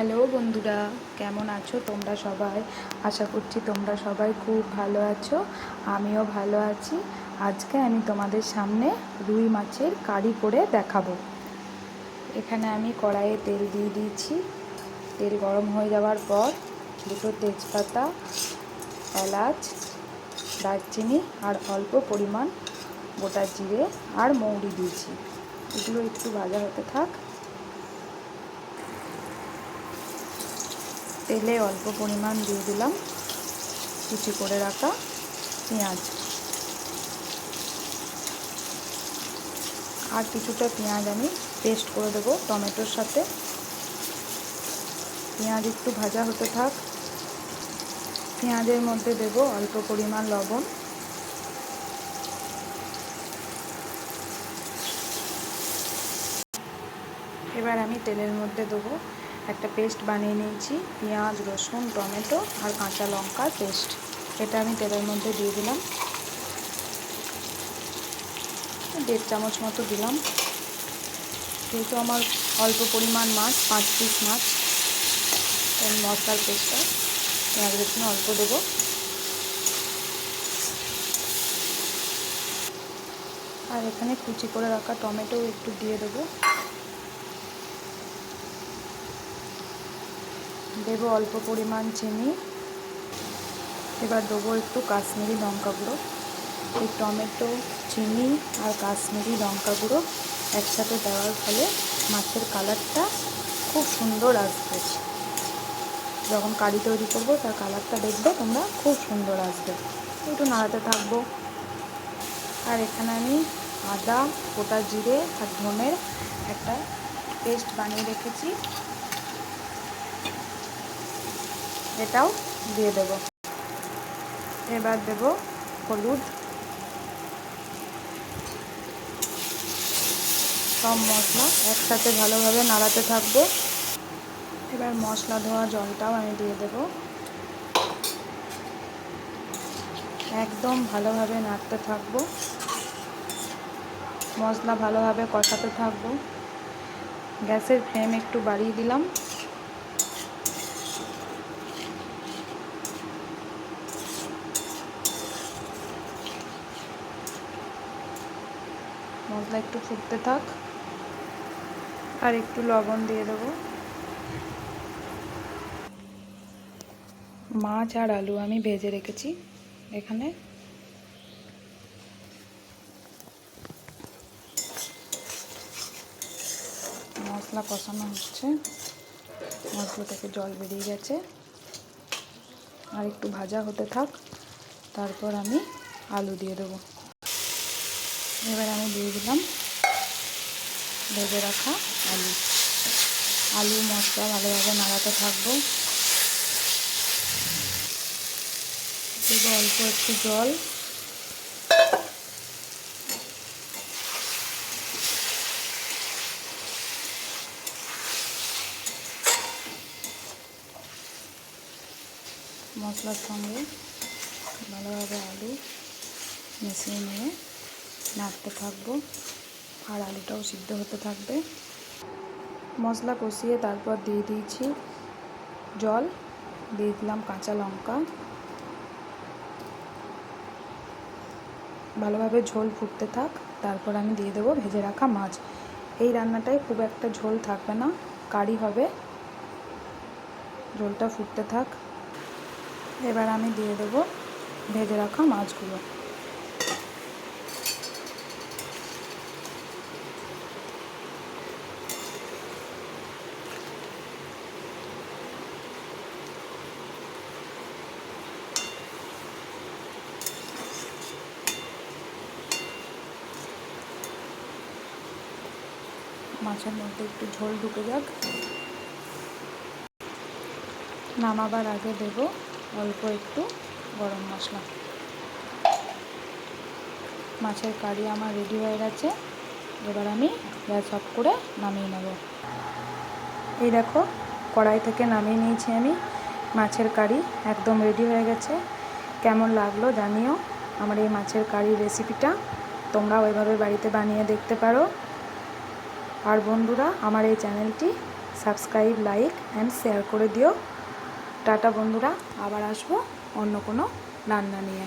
Hello বন্ধুরা, কেমন আছো তোমরা সবাই? আশা করছি তোমরা সবাই খুব ভালো আছো, আমিও ভালো আছি। আজকে আমি তোমাদের সামনে রুই মাছের কারি করে দেখাবো। এখানে আমি কড়াইয়ে তেল দিয়ে দিয়েছি। তেল গরম হয়ে যাওয়ার পর দুটো তেজপাতা, এলাচ, দারচিনি আর অল্প পরিমাণ গোটা জিরে আর মৌরি দিয়েছি। এগুলো একটু ভাজা হতে থাক। তেলে অল্প পরিমাণ দিয়ে দিলাম। কুচি করে রাখা পেঁয়াজ। আর কিছুটা পেঁয়াজ আমি পেস্ট করে দেবো টমেটোর সাথে। পেঁয়াজ একটু ভাজা হতে থাক। পেঁয়াজের মধ্যে দেব অল্প পরিমাণ লবণ। এবার আমি তেলের মধ্যে দেবো একটা পেস্ট বানিয়ে নিয়েছি, পেঁয়াজ, রসুন, টমেটো আর কাঁচা লঙ্কার পেস্ট এটা আমি তেলের মধ্যে দিয়ে দিলাম। দেড় চামচ মতো দিলাম। যেহেতু আমার অল্প পরিমাণ মাছ, পাঁচ পিস মাছ মশলার পেস্টটা পেঁয়াজ রসুন অল্প দেবো। আর এখানে কুচি করে রাখা টমেটো একটু দিয়ে দেবো। দেবো অল্প পরিমাণ চিনি। এবার দেবো একটু কাশ্মীরি লঙ্কা গুঁড়ো। এই টমেটো, চিনি আর কাশ্মীরি লঙ্কা গুঁড়ো একসাথে দেওয়ার ফলে মাছের কালারটা খুব সুন্দর আসবে। যখন কারি তৈরি করব, তার কালারটা দেখবে তোমরা, খুব সুন্দর আসবে। একটু নাড়াতে থাকব। আর এখানে আমি আদা, গোটা জিরে আর ধনের একটা পেস্ট বানিয়ে রেখেছি। এটাও দিয়ে দেব। এবার দেব হলুদ। সব মশলা একসাথে ভালোভাবে নাড়াতে থাকব। এবার মশলা ধোয়া জলটাও আমি দিয়ে দেব। একদম ভালোভাবে নাড়তে থাকব। মশলা ভালোভাবে কষাতে থাকব। গ্যাসের ফ্লেম একটু বাড়িয়ে দিলাম। মশলা একটু ফুটতে থাক। আর একটু লবণ দিয়ে দেবো। মাছ আর আলু আমি ভেজে রেখেছি এখানে। মশলা কষানো হচ্ছে। মশলা থেকে জল বেরিয়ে গেছে। আর একটু ভাজা হতে থাক। তারপর আমি আলু দিয়ে দেবো। এবার আমি দিয়ে দিলাম ভেজে রাখা আলু। আলু, মশলা ভালোভাবে নাড়াতে থাকব। অল্প একটু জল। মশলার সঙ্গে ভালোভাবে আলু মিশিয়ে নিয়ে নাড়তে থাকব। আর আলুটাও সিদ্ধ হতে থাকবে। মশলা কষিয়ে তারপর দিয়ে দিয়েছি জল। দিয়ে দিলাম কাঁচা লঙ্কা। ভালোভাবে ঝোল ফুটতে থাক। তারপর আমি দিয়ে দেবো ভেজে রাখা মাছ। এই রান্নাটায় খুব একটা ঝোল থাকবে না, কারি হবে। ঝোলটা ফুটতে থাক। এবার আমি দিয়ে দেবো ভেজে রাখা মাছগুলো। মাছের মধ্যে একটু ঝোল ঢুকে যাক। নামাবার আগে দেব অল্প একটু গরম মশলা। মাছের কারি আমার রেডি হয়ে গেছে। এবার আমি গ্যাস অফ করে নামিয়ে নেব। এই দেখো, কড়াই থেকে নামিয়ে নিয়েছি আমি মাছের কারি, একদম রেডি হয়ে গেছে। কেমন লাগল জানিও। আমার এই মাছের কারি রেসিপিটা তোমরাও এভাবে বাড়িতে বানিয়ে দেখতে পারো। আর বন্ধুরা, আমার এই চ্যানেলটি সাবস্ক্রাইব, লাইক অ্যান্ড শেয়ার করে দিও। টাটা বন্ধুরা, আবার আসব অন্য কোনো রান্না নিয়ে।